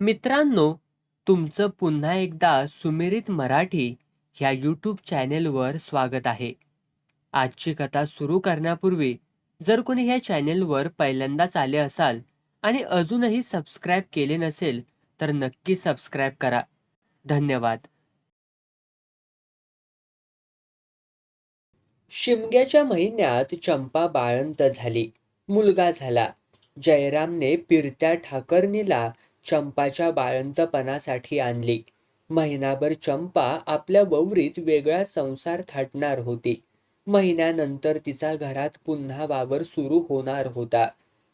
मित्रांनो तुमचं पुन्हा एकदा सुमिरित मराठी ह्या यूट्यूब चॅनेलवर स्वागत आहे. आजची कथा सुरू करण्यापूर्वी जर कोणी ह्या चॅनेलवर पहिल्यांदाच आले असाल आणि अजूनही सबस्क्राईब केले नसेल तर नक्की सबस्क्राईब करा. धन्यवाद. शिमग्याच्या महिन्यात चंपा बाळंत झाली. मुलगा झाला. जयरामने पिरत्या ठाकरणीला चंपाच्या बाळंतपणासाठी आणली. महिनाभर चंपा आपल्या ववरीत वेगळा संसार थाटणार होती. महिन्यानंतर तिचा घरात पुन्हा वावर सुरू होणार होता.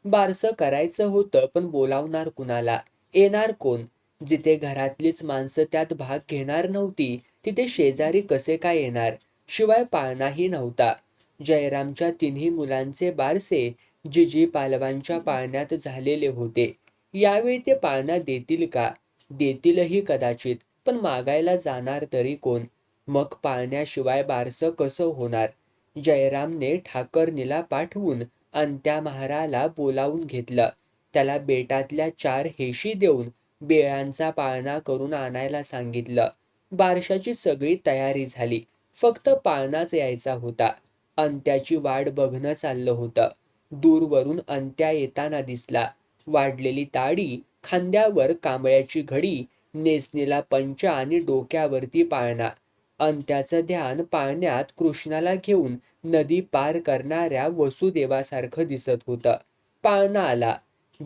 बारसं करायचं होतं पण बोलावणार कुणाला? येणार कोण? जिथे घरातलीच माणसं त्यात भाग घेणार नव्हती तिथे शेजारी कसे काय येणार? शिवाय पाळणाही नव्हता. जयरामच्या तिन्ही मुलांचे बारसे जिजी पालवांच्या पाळण्यात झालेले होते. यावेळी ते पाळणा देतील का? देतीलही कदाचित पण मागायला जाणार तरी कोण? मग पाळण्याशिवाय बारसं कसं होणार? जयरामने ठाकरनीला पाठवून अंत्या महाराला बोलावून घेतलं. त्याला बेटातल्या चार हेशी देऊन बेळांचा पाळणा करून आणायला सांगितलं. बारशाची सगळी तयारी झाली. फक्त पाळणाच यायचा होता. अंत्याची वाट बघणं चाललं होतं. दूरवरून अंत्या येताना दिसला. वाढलेली ताडी खांद्यावर कांबळ्याची घडी नेसनेला पंचा आणि डोक्यावरती पाळणा. अंत्याचं ध्यान पाळण्यात कृष्णाला घेऊन नदी पार करणाऱ्या वसुदेवासारखं दिसत होतं. पाळणा आला.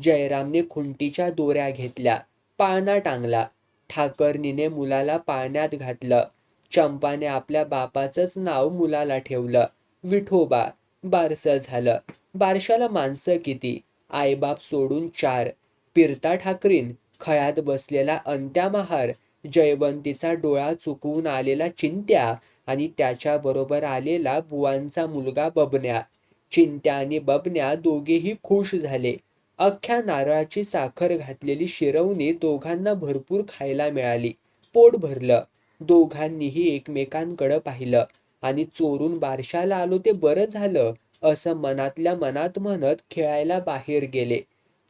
जयरामने खुंटीच्या दोऱ्या घेतल्या. पाळणा टांगला. ठाकरनीने मुलाला पाळण्यात घातलं. चंपाने आपल्या बापाचंच नाव मुलाला ठेवलं. विठोबा बारसं झालं. बारशाला माणसं किती? आईबाप सोडून चार. पिरता ठाकरीन खळ्यात बसलेला अंत्यामहार जयवंतीचा डोळा चुकवून आलेला चिंत्या आणि त्याच्याबरोबर आलेला बुवांचा मुलगा बबन्या. चिंत्या आणि बबन्या दोघेही खुश झाले. अख्ख्या नारळाची साखर घातलेली शिरवणी दोघांना भरपूर खायला मिळाली. पोट भरलं. दोघांनीही एकमेकांकडं पाहिलं आणि चोरून बारशाला आलो ते बरं झालं. असं मनातल्या मनात म्हणत खेळायला बाहेर गेले.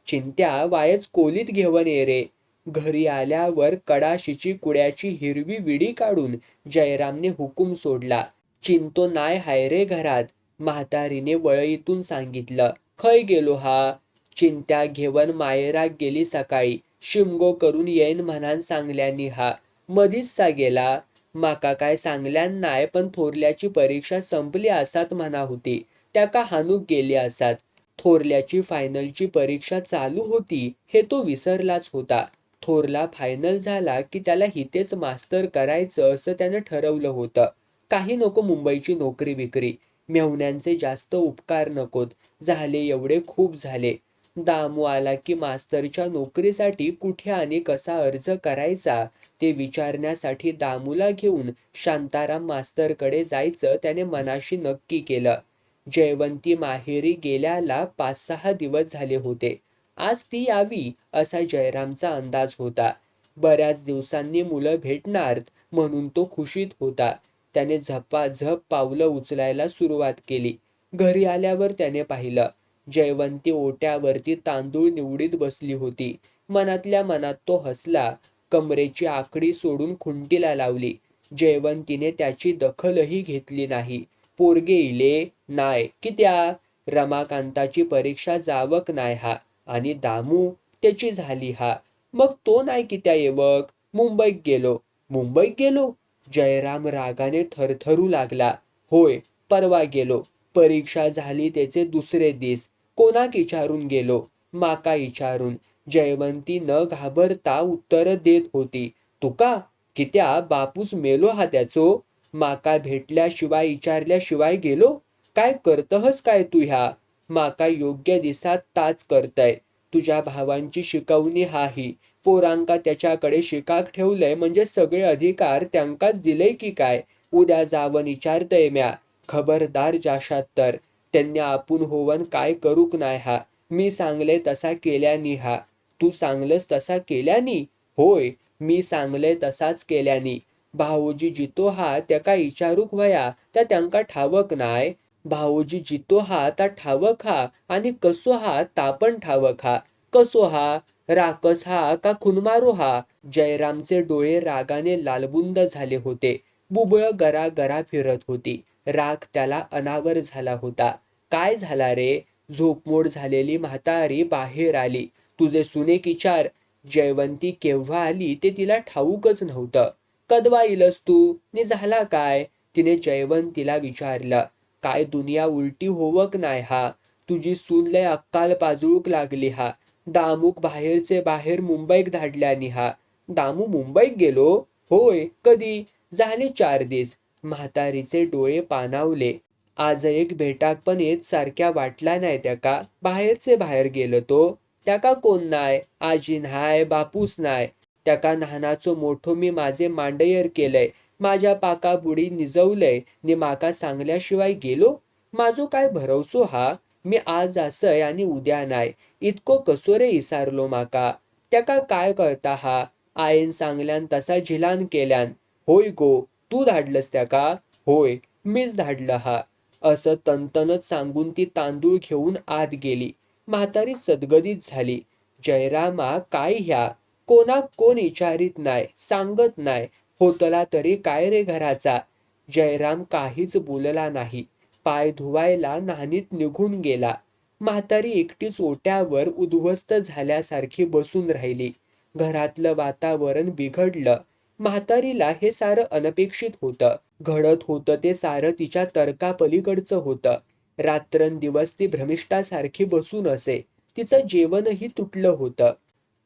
चिंत्या वायच कोलीत घेऊन ये रे. घरी आल्यावर कडाशीची कुड्याची हिरवी विडी काढून जयरामने हुकूम सोडला. चिंतो नाय हाय रे घरात म्हातारीने वळईतून सांगितलं. खय गेलो हा? चिंत्या घेवन मायराक गेली सकाळी. शिमगो करून येईन म्हणान सांगल्यानी हा. मधीच सा गेला? माका काय सांगल्यान नाय पण थोरल्याची परीक्षा संपली असात म्हणा होती. त्या का हानूक गेले असात थोरल्याची फायनलची परीक्षा चालू होती हे तो विसरलाच होता. थोरला फायनल झाला की त्याला हितेच मास्तर करायचं असं त्यानं ठरवलं होतं. काही नको मुंबईची नोकरी विक्री मेहुण्यांचे जास्त उपकार नकोत. झाले एवढे खूप झाले. दामू आला की मास्तरच्या नोकरीसाठी कुठे आणि कसा अर्ज करायचा? ते विचारण्यासाठी दामूला घेऊन शांताराम मास्तरकडे जायचं त्याने मनाशी नक्की केलं. जयवंती माहेरी गेल्याला पाच सहा दिवस झाले होते. आज ती यावी असा जयरामचा अंदाज होता. बऱ्याच दिवसांनी मुलं भेटणार म्हणून तो खुशीत होता. त्याने झपाझप पावलं उचलायला सुरुवात केली. घरी आल्यावर त्याने पाहिलं जयवंती ओट्यावरती तांदूळ निवडीत बसली होती. मनातल्या मनात तो हसला कमरेची आकडी सोडून खुंटीला लावली. जयवंतीने त्याची दखलही घेतली नाही. पोरगे इले नाय कित्या रमाकांताची परीक्षा जावक नाय हा आणि दामू त्याची झाली हा. मग तो नाही कित्या येवक? मुंबईत गेलो. मुंबईत गेलो? जयराम रागाने थरथरू लागला. होय परवा गेलो. परीक्षा झाली त्याचे दुसरे दिस. कोणाक विचारून गेलो? माका विचारून जयवंती न घाबरता उत्तर देत होती. तुका? कित्या? बापूस मेलो हा त्याचो? माका भेटल्याशिवाय विचारल्याशिवाय गेलो? काय करतहस काय तू ह्या? माका योग्य दिसात ताच करतय. तुझ्या भावांची शिकवणी हाही. पोरांका त्याच्याकडे शिकाक ठेवलंय म्हणजे सगळे अधिकार त्यांकाच दिले की काय? उद्या जावन विचारतय म्या. खबरदार जाशात तर. त्यांनी आपण होवन काय करूक नाय हा. मी सांगले तसा केल्यानी हा. तू सांगलस तसा केल्यानी? होय मी सांगले तसाच केल्यानी. भाऊजी जितो हा त्याका विचारूक वया त्या त्यांका ठावक नाय. भाऊजी जितो हा ता ठावक हा आणि कसो हा ता पण ठावक हा. कसो हा? राकस हा का खुनमारो हा? जयरामचे डोळे रागाने लालबुंद झाले होते. बुबळ गरा गरा फिरत होती. राग त्याला अनावर झाला होता. काय झाला रे? झोपमोड झालेली म्हातारी बाहेर आली. तुझे सुनेक विचार जयवंती केव्हा आली ते तिला ठाऊकच नव्हतं. कदवा इलस तू? ने झाला काय? तिने जयवंतीला विचारलं. काय दुनिया उलटी होवक नाय हा? तुझी सून लय अक्काल पाजळूक लागली हा. दामूक बाहेरचे बाहेर मुंबईक धाडल्यानी हा. दामू मुंबईक गेलो? होय कधी? झाले चार दिस. म्हातारीचे डोळे पानावले आज एक भेटाक पण येत सारख्या वाटला नाही त्याका. बाहेरचे बाहेर गेलो तो. त्याका कोण नाय? आजी नाय बापूस नाय. त्याका नानाचो मोठो मी माझे मांडयर केलंय. माझ्या पाका बुडी निजवलंय नि माका सांगल्याशिवाय गेलो? माझो काय भरवसो हा? मी आज असय आणि उद्या नाय. इतको कसो रे इसारलो माका. त्याका काय कळता हा? आईन सांगल्यान तसा झिलान केल्यान. होय गो तू धाडलंस त्याका? होय मीच धाडलं हा. असं तनतनच सांगून ती तांदूळ घेऊन आत गेली. म्हातारी सदगदीत झाली. जयरामा काय ह्या? कोणाक कोण विचारित नाय सांगत नाय. होतला तरी काय रे घराचा? जयराम काहीच बोलला नाही. पाय धुवायला नाहीत निघून गेला. म्हातारी एकटीच ओट्यावर उद्ध्वस्त झाल्यासारखी बसून राहिली. घरातलं वातावरण बिघडलं. म्हातारीला हे सारं अनपेक्षित होतं. घडत होतं ते सारं तिच्या तर्कापलीकडचं होतं. रात्रंदिवस ती भ्रमिष्ठासारखी बसून असे. तिचं जेवणही तुटलं होतं.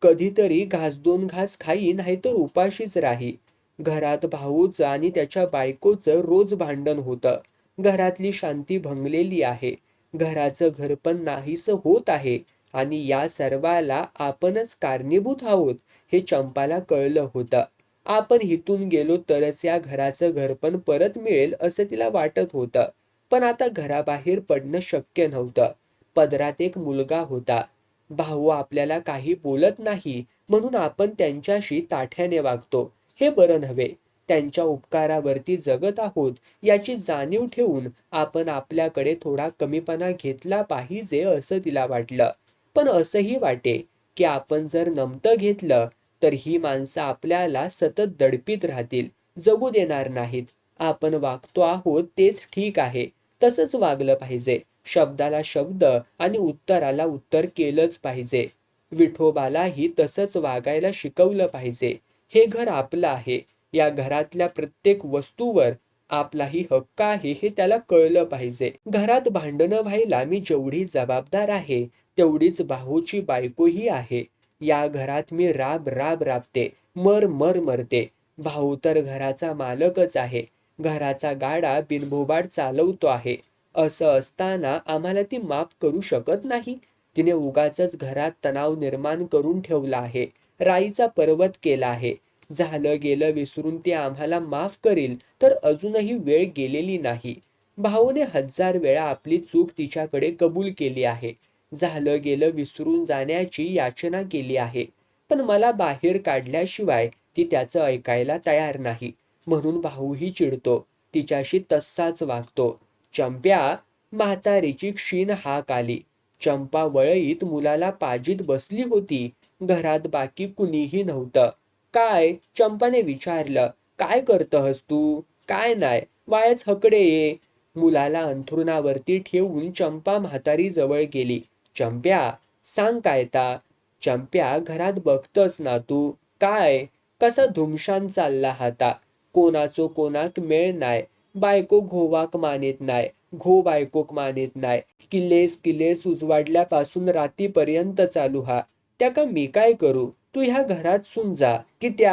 कधीतरी घास दोन घास खाई नाहीतर उपाशीच राही. घरात भाऊचं आणि त्याच्या बायकोचं रोज भांडण होतं. घरातली शांती भंगलेली आहे. घराचं घरपण नाहीस होत आहे आणि या सर्वाला आपणच कारणीभूत आहोत हे चंपाला कळलं होतं. आपण हिथून गेलो तरच या घराचं घरपण परत मिळेल असं तिला वाटत होतं. पण आता घराबाहेर पडणं शक्य नव्हतं. पदरात एक मुलगा होता. भाऊ आपल्याला काही बोलत नाही म्हणून आपण त्यांच्याशी ताठ्याने वागतो. हे बरं नव्हे. त्यांच्या उपकारावरती जगत आहोत याची जाणीव ठेवून आपण आपल्याकडे थोडा कमीपणा घेतला पाहिजे असं तिला वाटलं. पण असंही वाटे की आपण जर नमतं घेतलं तर ही माणसं आपल्याला सतत दडपीत राहतील. जगू देणार नाहीत. आपण वागतो आहोत तेच ठीक आहे. तसंच वागलं पाहिजे. शब्दाला शब्द आणि उत्तराला उत्तर केलंच पाहिजे. विठोबालाही तसंच वागायला शिकवलं पाहिजे. हे घर आपलं आहे. या घरातल्या प्रत्येक वस्तूवर आपलाही हक्क आहे हे त्याला कळलं पाहिजे. घरात भांडणं व्हायला मी जेवढी जबाबदार आहे तेवढीच भाऊची बायकोही आहे. या घरात मी राब राब राबते मर मर मरते. भाऊ तर घराचा मालकच आहे. घराचा गाडा बिनभोबाड चालवतो आहे. असं असताना आम्हाला ती माफ करू शकत नाही. तिने उगाच घरात तणाव निर्माण करून ठेवला आहे. राईचा पर्वत केला आहे. झालं गेलं विसरून ती आम्हाला माफ करील तर अजूनही वेळ गेलेली नाही. भाऊने हजार वेळा आपली चूक तिच्याकडे कबूल केली आहे. झालं गेलं विसरून जाण्याची याचना केली आहे. पण मला बाहेर काढल्याशिवाय ती त्याचं ऐकायला तयार नाही. म्हणून भाऊही चिडतो. तिच्याशी तसाच वागतो. चंप्या म्हातारीची क्षीण हाक आली. चंपा वळईत मुलाला पाजीत बसली होती. घरात बाकी कुणीही नव्हतं. काय? चंपाने विचारलं काय करतहस तू? काय नाय वायच हकडे ये. मुलाला अंथरुणावरती ठेवून चंपा म्हातारी जवळ गेली. चंप्या सांग काय ता? चंप्या घरात बघतस ना तू? काय? कसा धुमशान चालला हाता कोणाचो कोणाक मेळ नाय बायको घोवाक मानित नाय घो बायकोक मानित नाय किल्लेस किल्लेस उजवाडल्यापासून रातीपर्यंत चालू हा. त्याका मी काय करू? तू ह्या घरात सुन जा. की त्या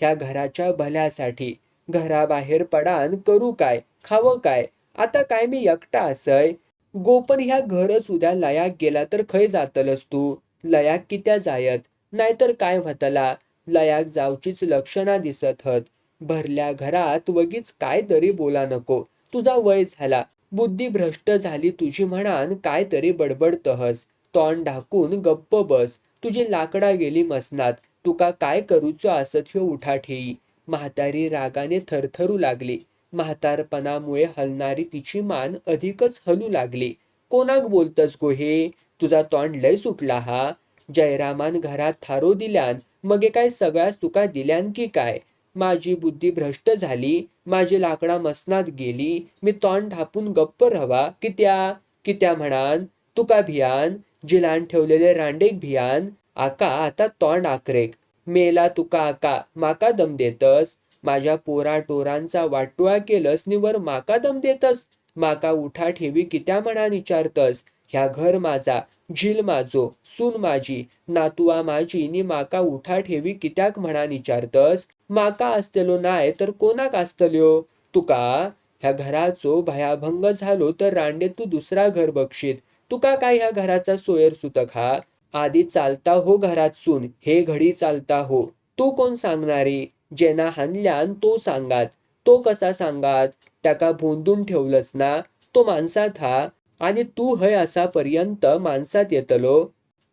ह्या घराच्या भल्यासाठी. घराबाहेर पडान करू काय? खावं काय? आता काय मी एकटा असय? गोपन ह्या घरच उद्या लयाक गेला तर खय जातलस तू? लयाक कित्या जायत? नाहीतर काय व्हतला? लयाक जावचीच लक्षणा दिसत हत. भरल्या घरात वगीच काय तरी बोला नको. तुझा वय झाला. बुद्धी भ्रष्ट झाली तुझी म्हणान काय तरी बडबडतहस. तोंड ढाकून गप्प बस. तुझी लाकडा गेली मसनात. तुका काय करूचो असत ह्यो उठाठेई. म्हातारी रागाने थरथरू लागली. म्हातारपणामुळे हलणारी तिची मान अधिकच हलू लागली. कोणाक बोलतस गो हे? तुझा तोंड लय सुटला हा. जयरामान घरात थारो दिल्यान मगे काय सगळ्याच तुका दिल्यान की काय? माझी बुद्धी भ्रष्ट झाली. माझी लाकडा मसनात गेली. मी तोंड ढापून गप्प रवा. कित्या? कित्या म्हणान? तुका भियान? जिलान ठेवलेले रांडेक भियान आका आता तोंड आकरेक. मेला तुका आका माका दम देतस. माझ्या पोरा टोरांचा वाटोळा केलस निवर माका दम देतस. माका उठा ठेवी कित्या म्हणान विचारतस ह्या घर माझा झील माझो सून माझी नातुआ माझी नी माका उठा ठेवी कित्याक म्हणान विचारतस माका असतेलो नाय तर कोणाक असतल्यो तुका? ह्या घराचो भयाभंग झालो तर रांडे तू दुसरा घर बघशीत तुका काय ह्या घराचा सोयर सुतक हा? आधी चालता हो घरात सून हे घडी चालता हो. तू कोण सांगणारी? जेना हानल्यान तो सांगात. तो कसा सांगात? त्याका भोंदून ठेवलंच ना? तो माणसात हा? आणि तू हय असा पर्यंत माणसात येतलो?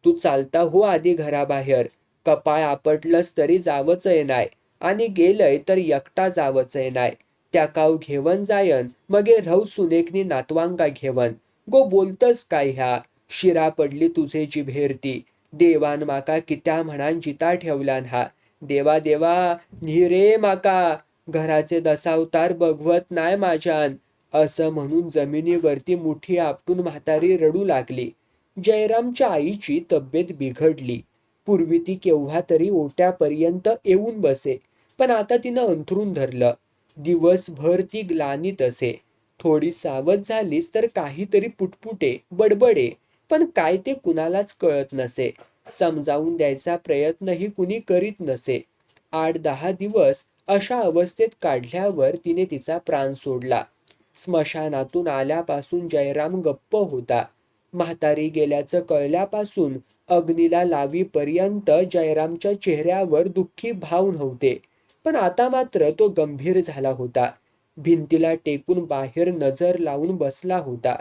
तू चालता हो आधी घराबाहेर. कपाळ आपटलंस तरी जावंच नाय. आणि गेलय तर एकटा जावंच नाय. त्या काव घेवन जायन. मगे रव सुनेकनी नातवांका घेवन. गो बोलतस काय ह्या? शिरा पडली तुझे जिभेरती देवान माका कित्या म्हणान जिता ठेवल्यान हा? देवा देवा रे माका. घराचे दसावतार बघवत नाय माझ्यान. असं म्हणून जमिनीवरती मुठी आपटून म्हातारी रडू लागली. जयरामच्या आईची तब्येत बिघडली. पूर्वी ती केव्हा तरी ओट्यापर्यंत येऊन बसे पण आता तिनं अंथरून धरलं. दिवसभर ती ग्लानीत असे. थोडी सावध झालीस तर काहीतरी पुटपुटे बडबडे. पण काय ते कुणालाच कळत नसे. समजावून द्यायचा प्रयत्नही कुणी करीत नसे. आठ दहा दिवस अशा अवस्थेत काढल्यावर तिने तिचा प्राण सोडला. स्मशानातून आल्यापासून जयराम गप्प होता. म्हातारी गेल्याचं कळल्यापासून अग्नीला लावीपर्यंत जयरामच्या चेहऱ्यावर दुःखी भाव नव्हते. पण आता मात्र तो गंभीर झाला होता. भिंतीला टेकून बाहेर नजर लावून बसला होता.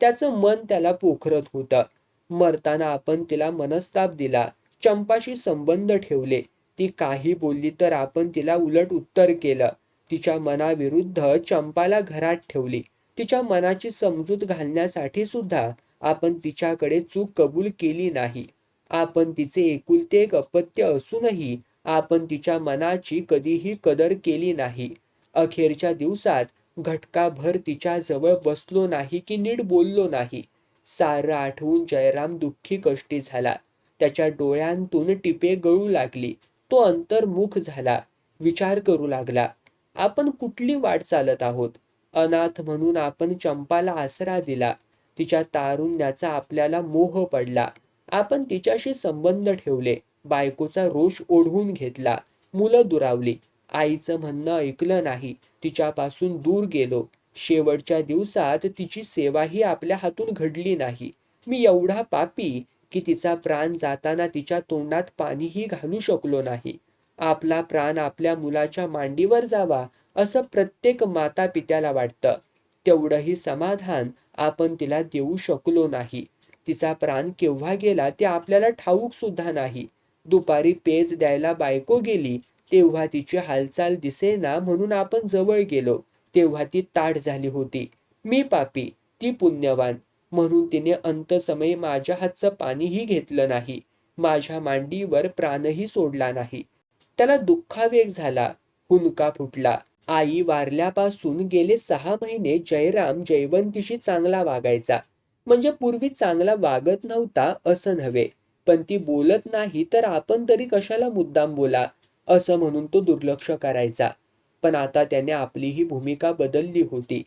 त्याचं मन त्याला पोखरत होतं. मरताना आपण तिला मनस्ताप दिला. चंपाशी संबंध ठेवले. ती काही बोलली तर आपण तिला उलट उत्तर केलं. तिच्या मनाविरुद्ध चंपाला घरात ठेवली. तिच्या मनाची समजूत घालण्यासाठी सुद्धा आपण तिच्याकडे चूक कबूल केली नाही. आपण तिचे एकुलते एक अपत्य असूनही आपण तिच्या मनाची कधीही कदर केली नाही. अखेरच्या दिवसात घटकाभर तिच्या जवळ बसलो नाही की नीट बोललो नाही. सारं आठवून जयराम दुःखी कष्टी झाला. त्याच्या डोळ्यांतून टिपे गळू लागली. तो अंतर्मुख झाला. विचार करू लागला. आपण कुठली वाट चालत आहोत? अनाथ म्हणून आपण चंपाला आसरा दिला. तिच्या तारुण्याचा आपल्याला मोह पडला. आपण तिच्याशी संबंध ठेवले. बायकोचा रोष ओढवून घेतला. मुलं दुरावली. आईचं म्हणणं ऐकलं नाही. तिच्यापासून दूर गेलो. शेवटच्या दिवसात तिची सेवाही आपल्या हातून घडली नाही. मी एवढा पापी की तिचा प्राण जाताना तिच्या तोंडात पाणीही घालू शकलो नाही. आपला प्राण आपल्या मुलाच्या मांडीवर जावा असं प्रत्येक माता पित्याला वाटतं. तेवढंही समाधान आपण तिला देऊ शकलो नाही. तिचा प्राण केव्हा गेला ते आपल्याला ठाऊक सुद्धा नाही. दुपारी पेज द्यायला बायको गेली तेव्हा तिची हालचाल दिसेना म्हणून आपण जवळ गेलो. तेव्हा ती ताट झाली होती. मी पापी ती पुण्यवान. म्हणून तिने अंतसमय माझ्या हातचं पाणीही घेतलं नाही. माझ्या मांडीवर प्राणही सोडला नाही. त्याला दुःखावेग झाला. हुंका फुटला. आई वारल्यापासून गेले सहा महिने जयराम जयवंतीशी चांगला वागायचा. म्हणजे पूर्वी चांगला वागत नव्हता असं नव्हे. पण ती बोलत नाही तर आपण तरी कशाला मुद्दाम बोला? असं म्हणून तो दुर्लक्ष करायचा. पण आता त्याने आपली ही भूमिका बदलली होती.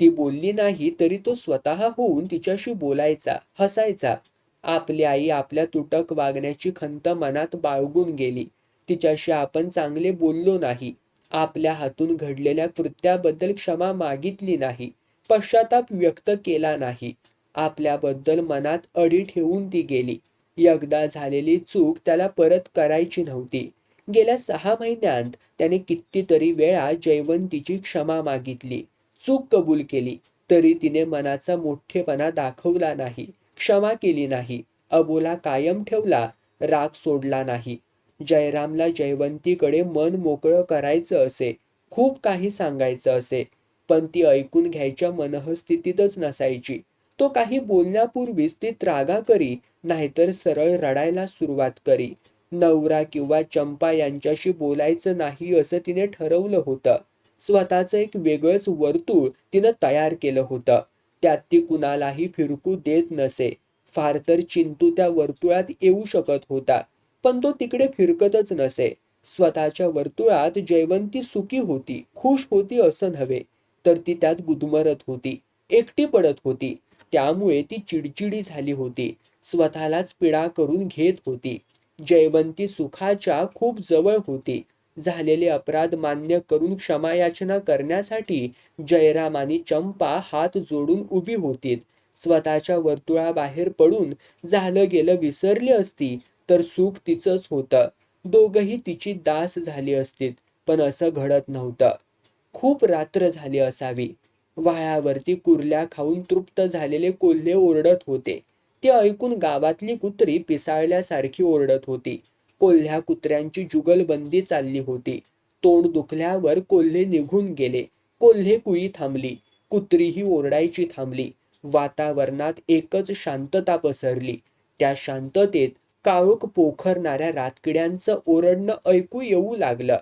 ती बोलली नाही तरी तो स्वतः होऊन तिच्याशी बोलायचा हसायचा. आपली आई आपल्या तुटक वागण्याची खंत मनात बाळगून गेली. तिच्याशी आपण चांगले बोललो नाही. आपल्या हातून घडलेल्या कृत्याबद्दल क्षमा मागितली नाही. पश्चाताप व्यक्त केला नाही. आपल्याबद्दल मनात अडी ठेवून ती गेली. एकदा झालेली चूक त्याला परत करायची नव्हती. गेल्या सहा महिन्यांत त्याने कितीतरी वेळा जयवंतीची क्षमा मागितली चूक कबूल केली तरी तिने मनाचा मोठेपणा दाखवला नाही क्षमा केली नाही अबोला कायम ठेवला राग सोडला नाही. जयरामला जयवंतीकडे मन मोकळं करायचं असे खूप काही सांगायचं असे पण ती ऐकून घ्यायच्या मनःस्थितीतच नसायची. तो काही बोलण्यापूर्वीच ती त्रागा करी नाहीतर सरळ रडायला सुरुवात करी. नवरा किंवा चंपा यांच्याशी बोलायचं नाही असं तिने ठरवलं होतं. स्वतःचं एक वेगळंच वर्तुळ तिनं तयार केलं होतं. त्यात ती कुणालाही फिरकू देत नसे. फार तर चिंतू त्या वर्तुळात येऊ शकत होता पण तो तिकडे फिरकतच नसे. स्वतःच्या वर्तुळात जयवंती सुखी होती खुश होती असं नव्हे तर ती त्यात गुदमरत होती एकटी पडत होती. त्यामुळे ती चिडचिडी झाली होती. स्वतःलाच पिडा करून घेत होती. जयवंती सुखाच्या खूप जवळ होती. झालेले अपराध मान्य करून क्षमायाचना करण्यासाठी जयराम आणि चंपा हात जोडून उभी होती. स्वतःच्या वर्तुळाबाहेर पडून झालं गेलं विसरली असती तर सुख तिचंच होतं. दोघही तिची दास झाली असतीत पण असं घडत नव्हतं. खूप रात्र झाली असावी. वाळावरती कुर्ल्या खाऊन तृप्त झालेले कोल्हे ओरडत होते. ते ऐकून गावातली कुत्री पिसाळल्यासारखी ओरडत होती. कोल्ह्या कुत्र्यांची जुगलबंदी चालली होती. तोंड दुखल्यावर कोल्हे निघून गेले. कोल्हे कुई थांबली. कुत्रीही ओरडायची थांबली. वातावरणात एकच शांतता पसरली. त्या शांततेत काळोख पोखरणाऱ्या रातकिड्यांचं ओरडणं ऐकू येऊ लागलं.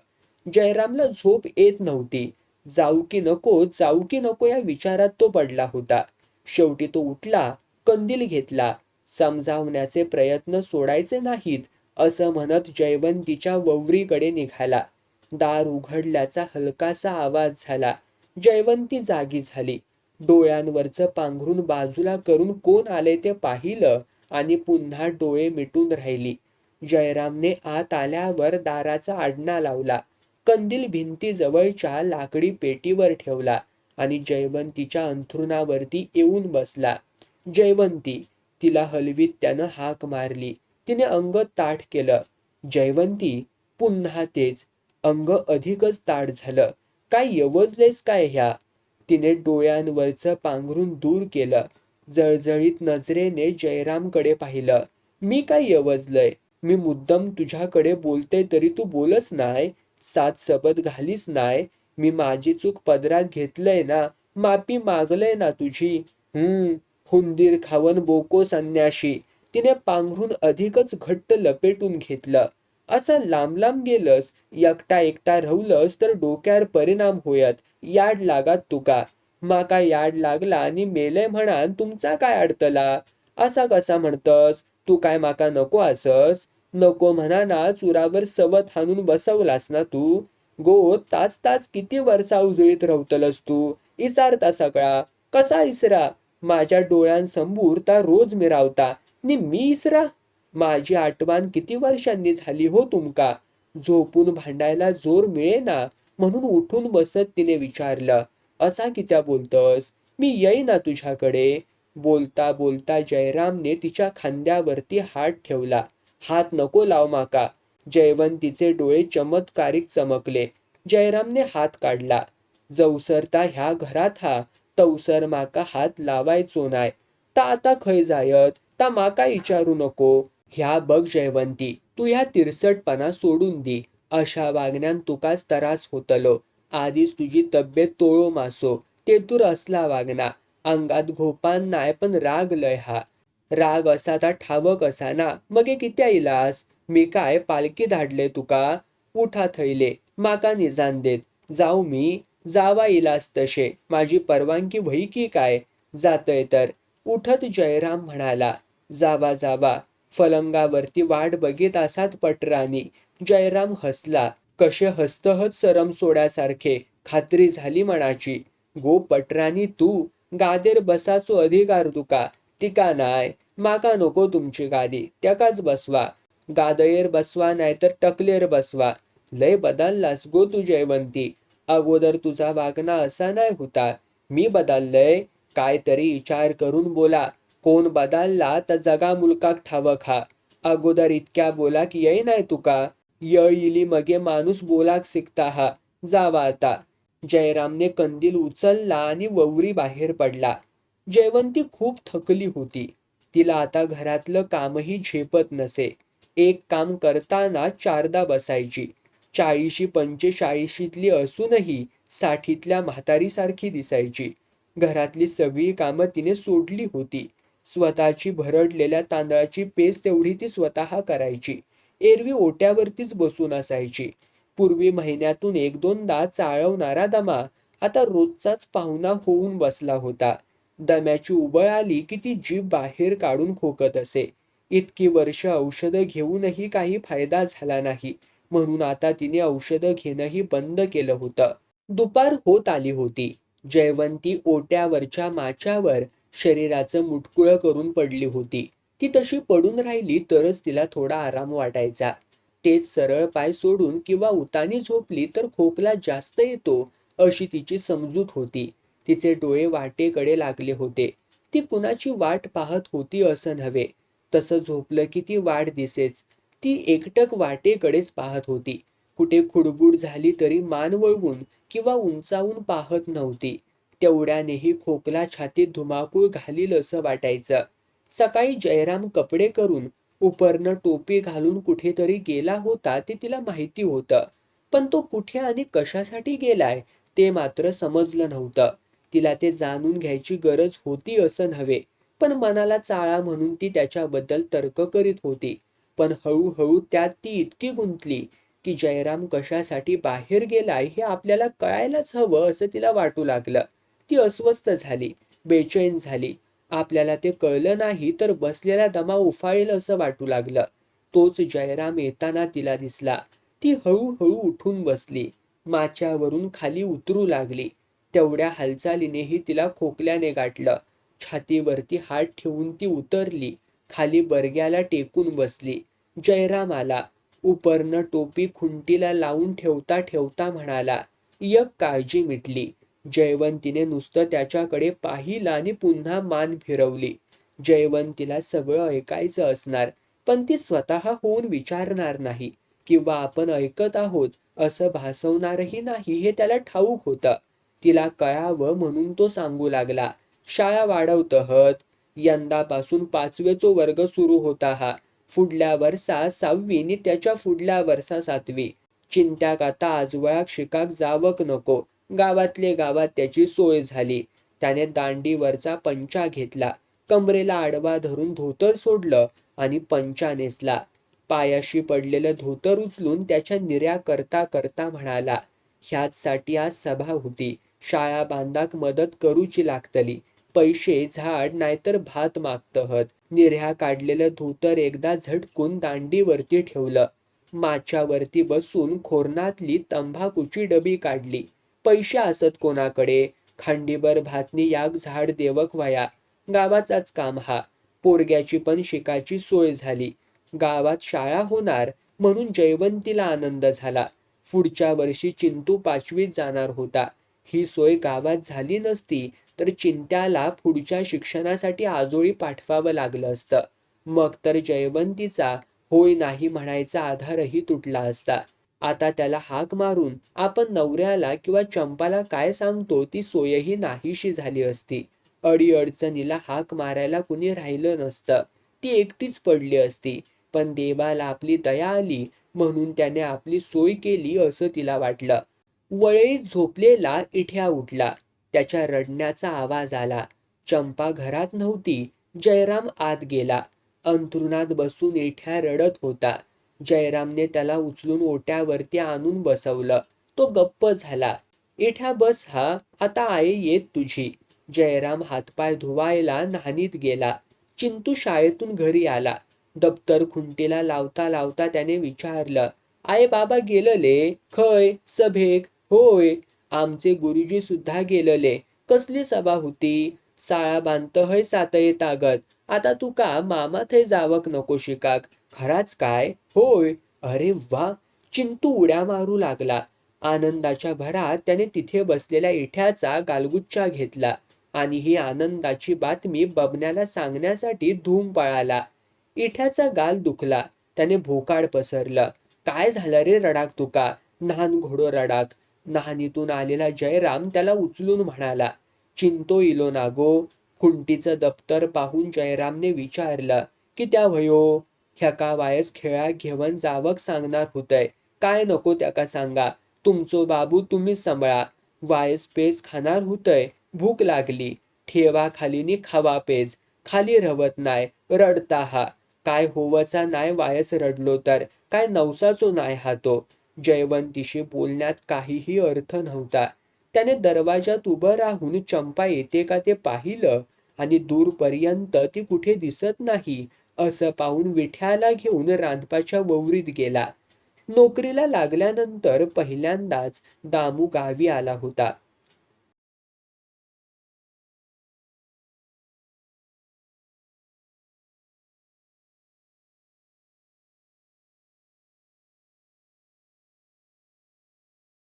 जयरामला झोप येत नव्हती. जाऊ की नको जाऊ की नको या विचारात तो पडला होता. शेवटी तो उठला कंदील घेतला. समजावण्याचे प्रयत्न सोडायचे नाहीत असं म्हणत जयवंतीच्या ववरीकडे निघाला. दार उघडल्याचा हलकासा आवाज झाला. जयवंती जागी झाली. डोळ्यांवरचं पांघरून बाजूला करून कोण आले ते पाहिलं आणि पुन्हा डोळे मिटून राहिली. जयरामने आत आल्यावर दाराचा आडणा लावला. कंदील भिंतीजवळच्या लाकडी पेटीवर ठेवला आणि जयवंतीच्या अंथरुणावरती येऊन बसला. जयवंती. तिला हलवीत त्यानं हाक मारली. तिने अंग ताठ केलं. जयवंती पुन्हा तेच. अंग अधिकच ताठ झालं. काय यवजलेस काय ह्या? तिने डोळ्यांवरचं पांघरून दूर केलं. जळजळीत नजरेने जयरामकडे पाहिलं. मी काय यवजलंय? मी मुद्दम तुझ्याकडे बोलते तरी तू बोलच नाय. सात सबद घालीस नाय. मी माझी चूक पदरात घेतलंय ना. माफी मागलंय ना तुझी. हम्म. हुंदीर खावन बोको संन्याशी. तिने पांघरून अधिकच घट्ट लपेटून घेतलं. असं लांब लांब गेलंस एकटा एकटा राहुलस तर डोक्यावर परिणाम होयत. याड लागात तुका. माका याड लागला आणि मेले म्हणान तुमचा काय अडतला असा कसा म्हणतस? तू काय माका नको असस? नको म्हणा ना चुरावर सवत हाणून बसवलास ना तू? गो तास तास किती वर्षा उजळीत रवतलस तू? इसारता सगळा. कसा इसरा? माझ्या डोळ्यांसमोर त्या रोज मिरावता. नि मी इसरा? माझी आठवण किती वर्षांनी झाली हो तुमका? झोपून भांडायला जोर मिळेना म्हणून उठून बसत तिने विचारलं. असा कित्या बोलतस? मी येईना तुझ्याकडे. बोलता बोलता जयरामने तिच्या खांद्यावरती हात ठेवला. हात नको लाव माका. जयवंतीचे डोळे चमत्कारिक चमकले. जयरामने हात काढला. जवसरता ह्या घरात हा. तवसर माका हात लावायचो नाय. ता आता खय जायत? ता माका विचारू नको. ह्या बघ जयवंती तू ह्या तिरसटपणा सोडून दी. अशा वागण्यान तुकाच त्रास होतलो. आधीच तुझी तब्येत तोळो मासो. तेतूर असला वागना अंगात घोपान नाय पण राग लय हा. राग असा ता ठावक असा ना मगे कित्या इलास? मी काय पालखी धाडले तुका? उठा थैले. माका निजान देत. जाऊ मी. जावा इलास तसे. माझी परवानगी व्हई की काय? जातय तर. उठत जयराम म्हणाला जावा जावा. फलंगावरती वाट बघित असात पटराणी. जयराम हसला कसे हस्तहत सरम सोड्यासारखे. खात्री झाली मनाची. गो पटराणी तू. गादेर बसाचो अधिकार तुका. तिका नाय. माका नको तुमची गादी. त्याकाच बसवा. गादयेर बसवा नाहीतर टकलेर बसवा. लय बदललास गो तू जयवंती. अगोदर तुझा वागणा असा नाही होता. मी बदललंय. काय तरी विचार करून बोला. कोण बदलला तर जगा मुलकाक ठावक हा. अगोदर इतक्या बोला की येई नाही तुका य इली मगे माणूस बोलाक शिकता हा. जावा आता. जयरामने कंदील उचलला आणि ववरी बाहेर पडला. जयवंती खूप थकली होती. तिला आता घरातलं कामही झेपत नसे. एक काम करताना चारदा बसायची. चाळीशी पंचेचाळीशीतली असूनही साठीतल्या म्हातारीसारखी दिसायची. घरातली सगळी कामं तिने सोडली होती. स्वतःची भरडलेल्या तांदळाची पेस्ट तेवढी ती स्वतः करायची. एरवी ओट्यावरतीच बसून असायची. पूर्वी महिन्यातून एक दोनदा चाळवणारा दमा आता रोजचाच पाहुणा होऊन बसला होता. दम्याची उबळ आली की ती जीभ बाहेर काढून खोकत असे. इतकी वर्ष औषधं घेऊनही काही फायदा झाला नाही. म्हणून आता तिने औषधं घेणंही बंद केलं होतं. दुपार होत आली होती. जयवंती ओट्यावरच्या माच्यावर शरीराचं मुटकुळं करून पडली होती. ती तशी पडून राहिली तरच तिला थोडा आराम वाटायचा. तेच सरळ पाय सोडून किंवा उतानी झोपली तर खोकला जास्त येतो अशी तिची समजूत होती. तिचे डोळे वाटेकडे लागले होते. ती कुणाची वाट पाहत होती असं नव्हे. तसं झोपलं की ती वाट दिसेच ती एकटक वाटेकडेच पाहत होती. कुठे खुडबुड झाली तरी मान वळवून किंवा उंचावून पाहत नव्हती. तेवढ्यानेही खोकला छातीत धुमाकूळ घालील असं वाटायचं. सकाळी जयराम कपडे करून उपरनं टोपी घालून कुठेतरी गेला होता ते तिला माहिती होतं. पण तो कुठे आणि कशासाठी गेलाय ते मात्र समजलं नव्हतं. तिला ते जाणून घ्यायची गरज होती असं नव्हे. पण मनाला चाळा म्हणून ती त्याच्याबद्दल तर्क करीत होती. पण हळूहळू त्यात ती इतकी गुंतली की जयराम कशासाठी बाहेर गेलाय हे आपल्याला कळायलाच हवं असं तिला वाटू लागलं. ती अस्वस्थ झाली बेचैन झाली. आपल्याला ते कळलं नाही तर बसलेला दमा उफाळेल असं वाटू लागलं. तोच जयराम येताना तिला दिसला. ती हळूहळू उठून बसली. माच्यावरून खाली उतरू लागली. तेवढ्या हालचालीनेही तिला खोकल्याने गाठलं. छातीवरती हात ठेवून ती उतरली. खाली बरग्याला टेकून बसली. जयराम आला उपरनं टोपी खुंटीला लावून ठेवता ठेवता म्हणाला यक काळजी मिटली जयवंतीने नुसतं त्याच्याकडे पाहिलं आणि पुन्हा मान फिरवली. जयवंतीला सगळं ऐकायचं असणार पण ती स्वतः होऊन विचारणार नाही किंवा आपण ऐकत आहोत असं भासवणारही नाही हे त्याला ठाऊक होतं. तिला कळावं म्हणून तो सांगू लागला. शाळा वाढवतहत यंदापासून पाचवेचो वर्ग सुरू होता हा. फुडल्या वर्षा सहावी नि त्याच्या फुडल्या वर्षा सातवी. चिंत्याक आता आजवळाक शिकाक जावक नको. गावातले गावात त्याची सोय झाली. त्याने दांडीवरचा पंचा घेतला. कमरेला आडवा धरून धोतर सोडलं आणि पंचा नेसला. पायाशी पडलेलं धोतर उचलून त्याच्या निर्या करता करता म्हणाला ह्याचसाठी आज सभा होती. शाळा बांधाक मदत करूची लागतली. पैसे झाड नाहीतर भात मागतहत. निर्ह्या काढलेलं धोतर एकदा झटकून दांडीवरती ठेवलं. माच्यावरती बसून खोरणातली तंबाखूची डबी काढली. पैसे असत कोणाकडे? खांडीभर भातनी याक झाड देवक वया गावाचाच काम हा. पोरग्याची पण शिकाची सोय झाली. गावात शाळा होणार म्हणून जयवंतीला आनंद झाला. पुढच्या वर्षी चिंतू पाचवीत जाणार होता. ही सोय गावात झाली नसती तर चिंत्याला पुढच्या शिक्षणासाठी आजोळी पाठवावं लागलं असतं. मग तर जयवंतीचा होय नाही म्हणायचा आधारही तुटला असता. आता त्याला हाक मारून आपण नवऱ्याला किंवा चंपाला काय सांगतो ती सोयही नाहीशी झाली असती. अडीअडचणीला हाक मारायला कुणी राहिलं नसतं. ती एकटीच पडली असती. पण देवाला आपली दया आली म्हणून त्याने आपली सोय केली असं तिला वाटलं. वळळीत झोपलेला इठ्या उठला. त्याच्या रडण्याचा आवाज आला. चंपा घरात नव्हती. जयराम आत गेला. अंथरुणात बसून इठ्या रडत होता. जयरामने त्याला उचलून ओट्यावरती आणून बसवलं. तो गप्प झाला. इठ्या बस हा आता आई येत तुझी. जयराम हातपाय धुवायला नाहीत गेला. चिंतू शाळेतून घरी आला. दप्तर खुंटीला लावता लावता त्याने विचारलं आई बाबा गेलले? खय? सभेक? होय? आमचे गुरुजी सुद्धा गेलले. कसली सभा होती? साळा बांधत हय सातये तागत. आता तुका मामा थंय जावक नको शिकाक? खराच काय? होय. अरे वा. चिंतू उड्या मारू लागला. आनंदाच्या भरात त्याने तिथे बसलेल्या इठ्याचा गालगुच्छा घेतला आणि ही आनंदाची बातमी बबण्याला सांगण्यासाठी धूम पळाला. इठ्याचा गाल दुखला. त्याने भोकाड पसरलं. काय झालं रे रडाक तुका लहान घोडो रडाक. नहानीतून आलेला जयराम त्याला उचलून म्हणाला चिंतो इलो ना गो खुंटीचं दप्तर पाहून जयरामने विचारलं की त्या वयो ह्याका वायस खेळा घेवन जावक सांगणार होतय. काय नको त्याका सांगा. तुमचो बाबू तुम्हीच सांभाळा. वायस पेज खाणार होतय. भूक लागली. ठेवा खालीनी खावा पेज. खाली रवत नाय रडता हा. काय होवचा नाय वायस रडलो तर. काय नवसाचो नाय हा तो. जयवंतीशी बोलण्यात काहीही अर्थ नव्हता. त्याने दरवाजात उभं राहून चंपा येते का ते पाहिलं आणि दूरपर्यंत ती कुठे दिसत नाही असं पाहून विठ्याला घेऊन रांधपाच्या ववरीत गेला. नोकरीला लागल्यानंतर पहिल्यांदाच दामू गावी आला होता.